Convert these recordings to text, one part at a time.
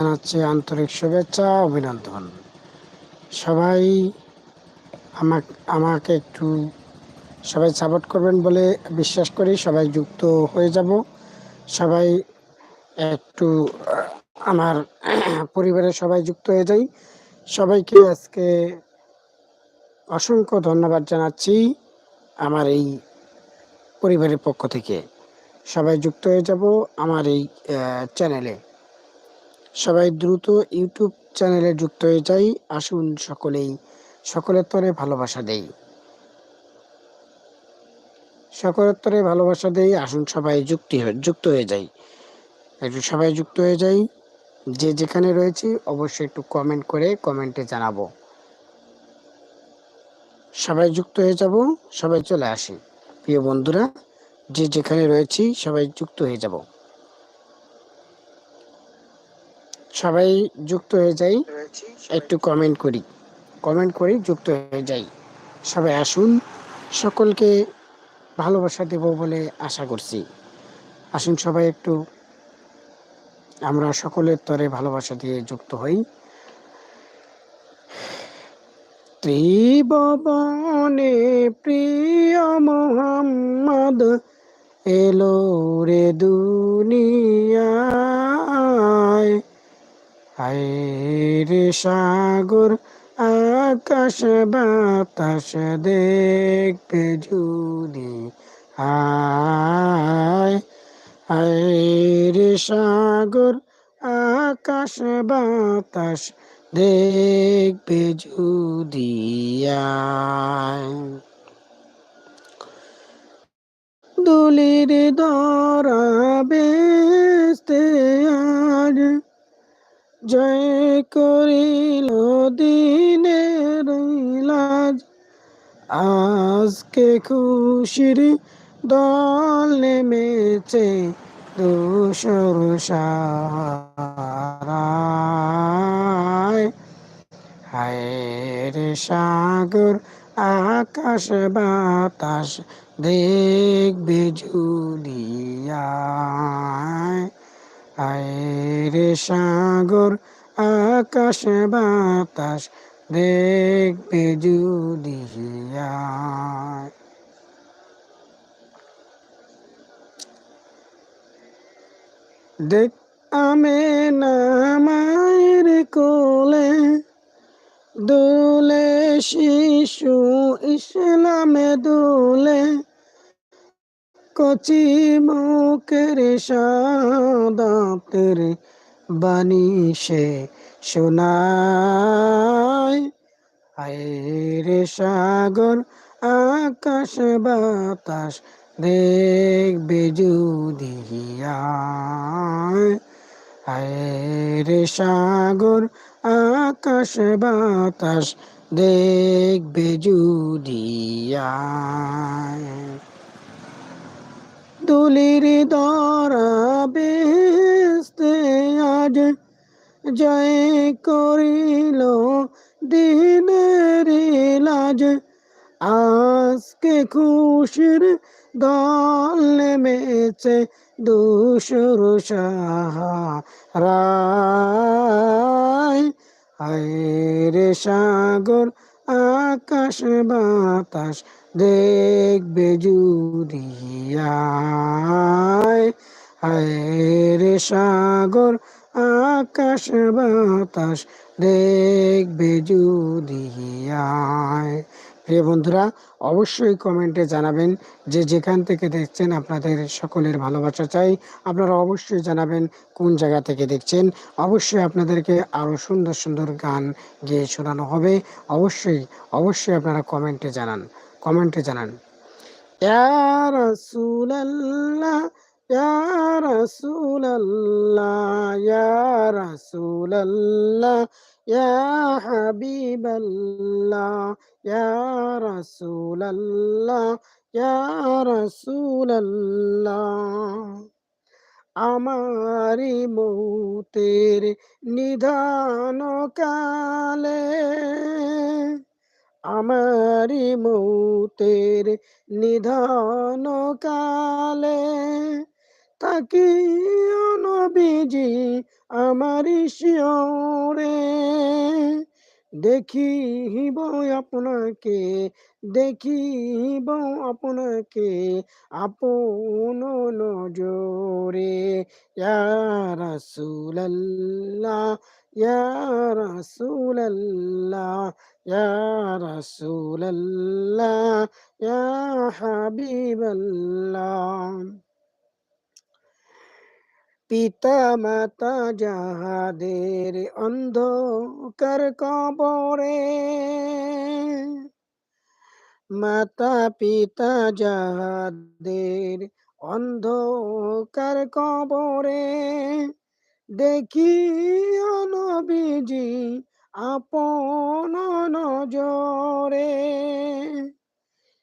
জানাচ্ছি আন্তরিক শুভেচ্ছা, অভিনন্দন। সবাই আমাকে আমাকে একটু সবাই সাপোর্ট করবেন বলে বিশ্বাস করি, সবাই যুক্ত হয়ে যাব। সবাই একটু, আমার পরিবারের সবাই যুক্ত হয়ে যাই। সবাইকে আজকে অসংখ্য ধন্যবাদ জানাচ্ছি আমার এই পরিবারের পক্ষ থেকে। সবাই যুক্ত হয়ে যাব আমার এই চ্যানেলে সবাই দ্রুত ইউটিউব চ্যানেলে যুক্ত হয়ে যাই, আসুন সকলেই, সকলের তরে ভালোবাসা দেই। সকলের তরে ভালোবাসা দেই, আসুন সবাই যুক্তি যুক্ত হয়ে যাই। একটু সবাই যুক্ত হয়ে যাই, যে যেখানে রয়েছি অবশ্যই একটু কমেন্ট করে কমেন্টে জানাব। সবাই যুক্ত হয়ে যাব, সবাই চলে আসি। প্রিয় বন্ধুরা, যে যেখানে রয়েছি সবাই যুক্ত হয়ে যাব। সবাই যুক্ত হয়ে যাই একটু কমেন্ট করি। কমেন্ট করি যুক্ত হয়ে যাই। সবাই আসুন সকলকে ভালোবাসা দেব বলে আশা করছি। আসুন সবাই একটু আমরা সকলের তরে ভালোবাসা দিয়ে যুক্ত হই। ত্রিভবনে প্রিয় মোহাম্মদ এলো রে দুনিয়ায় রে সাগর আকাশ বাতাস দেখবে যদি আয় সাগর আকাশ বাতাস দেখবে যদি দুলির দরা জয় করিল দিনের লাজ আজকে খুশির দল নেমেছে দোসর সারায় হায় রে সাগর, আকাশ, বাতাস দেখবে ঝুলিয়ায় হায় রে সাগর, আকাশ, বাতাস, দেখবে ঝুলিয়ায় দেখ, আমে নামায়ের কোলে দোলে শিশু ইসলামে দোলে কচি মুখের সাদাতের বাণী সে শোনায়। রে সাগর, আকাশ বাতাস দেখবে যদি রে সাগর, আকাশ বাতাস দেখবে যদি তুলির দরা বেস্তে আজ জয় করিল দিনের লাজ। আজকে খুশির দল মেছে দুসুর সাহারায় রে সাগর, আকাশ, বাতাস দেখবে জুরিয়ায় রে সাগর, আকাশ, বাতাস দেখবে জুরিয়ায় প্রিয় বন্ধুরা, অবশ্যই কমেন্টে জানাবেন যে যেখান থেকে দেখছেন আপনাদের সকলের ভালোবাসা চাই। আপনারা অবশ্যই জানাবেন কোন জায়গা থেকে দেখছেন। অবশ্যই আপনাদেরকে আরও সুন্দর সুন্দর গান গিয়ে শোনানো হবে। অবশ্যই অবশ্যই আপনারা কমেন্টে জানান কমেন্টে জানান। হাবিবাল্লাহ ইয়া রাসূলুল্লাহ ইয়া রাসূলুল্লাহ আমারি মৌতের নিধান কালে আমারি মৌতের নিধান কালে তাকি নবীজি আমার শিওরে। দেখিব আপনাকে দেখিব আপনাকে আপন নজরে। রাসূলুল্লাহ, ইয়া রাসূলুল্লাহ ইয়া রাসূলুল্লাহ, ইয়া হাবিবাল্লাহ। পিতা মাতা যাহাদের অন্ধকার কবরে মাতা পিতা যাহাদের অন্ধকার কবরে দেখি নবীজি আপন নজরে।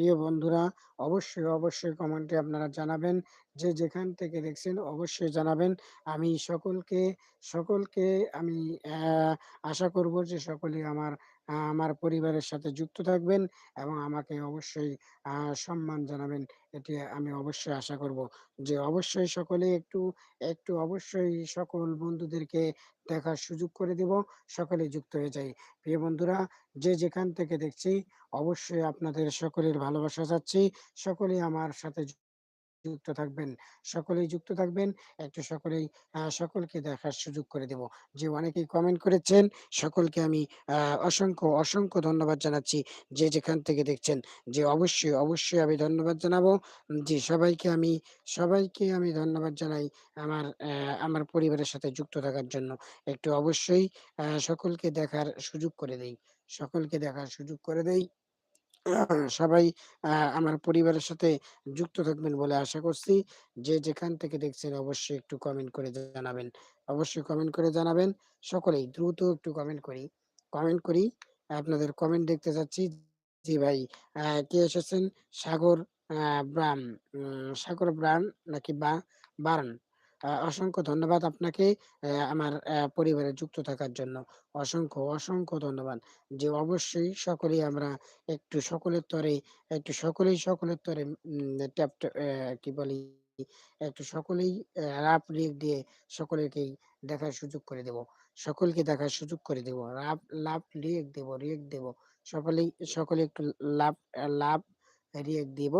প্রিয় বন্ধুরা অবশ্যই, অবশ্যই কমেন্টে আপনারা জানাবেন যে যেখান থেকে দেখছেন অবশ্যই জানাবেন। আমি সকলকে, সকলকে আমি আশা করব যে সকলেই আমার আমার পরিবারের সাথে যুক্ত থাকবেন এবং আমাকে অবশ্যই সম্মান জানাবেন। এটি আমি অবশ্যই আশা করব যে অবশ্যই সকলে একটু, একটু অবশ্যই সকল বন্ধুদেরকে দেখার সুযোগ করে দিব। সকলে যুক্ত হয়ে যাই। প্রিয় বন্ধুরা যে যেখান থেকে দেখছি অবশ্যই আপনাদের সকলের ভালোবাসা চাচ্ছি। সকলেই আমার সাথে যুক্ত থাকবেন। সকলেই যুক্ত থাকবেন। একটু সকলেই সকলকে দেখার সুযোগ করে দেব। যে অনেকেই কমেন্ট করেছেন সকলকে আমি অসংখ্য, অসংখ্য ধন্যবাদ জানাচ্ছি। যে যেখান থেকে দেখছেন যে অবশ্যই, অবশ্যই আমি ধন্যবাদ জানাব। যে সবাইকে আমি সবাইকে আমি ধন্যবাদ জানাই আমার আমার পরিবারের সাথে যুক্ত থাকার জন্য। একটু অবশ্যই সকলকে দেখার সুযোগ করে দেই। সকলকে দেখার সুযোগ করে দেই। সবাই আমার পরিবারের সাথে যুক্ত থাকবেন বলে আশা করছি। যে যেখান থেকে দেখছেন অবশ্যই একটু কমেন্ট করে জানাবেন। অবশ্যই কমেন্ট করে জানাবেন। সকলেই দ্রুত একটু কমেন্ট করি। কমেন্ট করি। আপনাদের কমেন্ট দেখতে চাচ্ছি। জি ভাই কে এসেছেন? সাগর ব্রাম সাগর ব্রান নাকি বা বার্ন। অসংখ্য ধন্যবাদ আপনাকে আমার পরিবারে যুক্ত থাকার জন্য। অসংখ্য, অসংখ্য ধন্যবাদ। যে অবশ্যই সকলেই আমরা একটু সকলের তরে একটু সকলেই সকলের তরে ট্যাপ কি বলি? একটু সকলেই অ্যা লাভ দিয়ে সকলেরকেই দেখার সুযোগ করে দেব। সকলকে দেখার সুযোগ করে দেব। লাভ লাভ রিয়েক্ট দেব, রিয়েক্ট দেব। সকলেই সকলে একটু লাভ লাভ রিয়েক্ট দিব।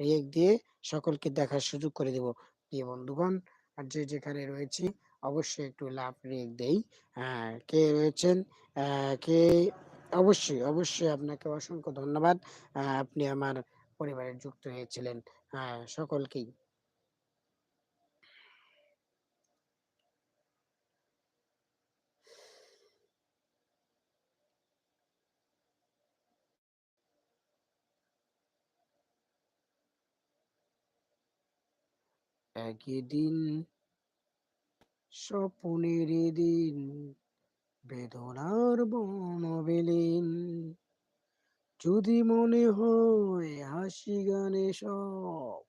রিয়েক্ট দিয়ে সকলকে দেখার সুযোগ করে দেব। প্রিয় বন্ধুগণ আর যে যেখানে রয়েছি অবশ্যই একটু লাভ রেখ দেই। কে রয়েছেন? কে অবশ্যই, অবশ্যই আপনাকে অসংখ্য ধন্যবাদ। আপনি আমার পরিবারে যুক্ত হয়েছিলেন। হ্যাঁ, সকলকেই। একই দিন স্বপনের দিন বেদনার বনবিলীন যদি মনে হয় হাসি গানে সব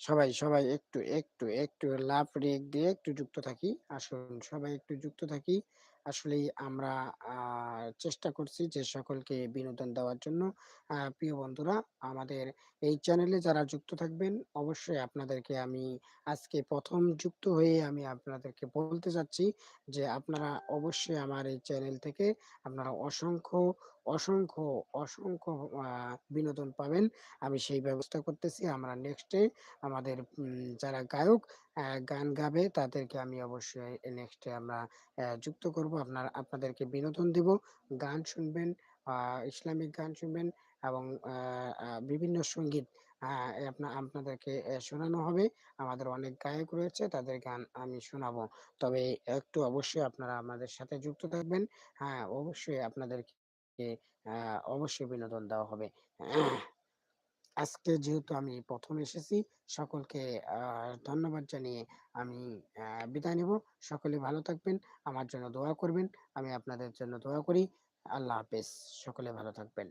সবাই, সবাই একটু, একটু, একটু লাভ রিয়েক্ট দিয়ে একটু যুক্ত থাকি। আসুন সবাই একটু যুক্ত থাকি। আসলেই আমরা চেষ্টা করছি যে সকলকে বিনোদন দেওয়ার জন্য। প্রিয় বন্ধুরা আমাদের এই চ্যানেলে যারা যুক্ত থাকবেন অবশ্যই আপনাদেরকে আমি আজকে প্রথম যুক্ত হয়ে আমি আপনাদেরকে বলতে চাচ্ছি যে আপনারা অবশ্যই আমার এই চ্যানেল থেকে আপনারা অসংখ্য, অসংখ্য, অসংখ্য বিনোদন পাবেন। আমি সেই ব্যবস্থা করতেছি। আমরা নেক্সট আমাদের যারা গায়ক গান গাবে তাদেরকে আমি অবশ্যই নেক্সট আমরা যুক্ত করব। আপনার আপনাদেরকে বিনোদন দিব। গান শুনবেন, ইসলামিক গান শুনবেন এবং বিভিন্ন সংগীত আপনাদেরকে শোনানো হবে। আমাদের অনেক গায়ক রয়েছে তাদের গান আমি শোনাবো। তবে একটু অবশ্যই আপনারা আমাদের সাথে যুক্ত থাকবেন। হ্যাঁ, অবশ্যই আপনাদেরকে আ, অবশ্যই বিনোদন দেওয়া হবে। আজকে যেহেতু আমি প্রথম এসেছি, সকলকে ধন্যবাদ জানিয়ে আমি বিদায় নেব। সকলে ভালো থাকবেন, আমার জন্য দোয়া করবেন, আমি আপনাদের জন্য দোয়া করি। আল্লাহ হাফেজ, সকলে ভালো থাকবেন।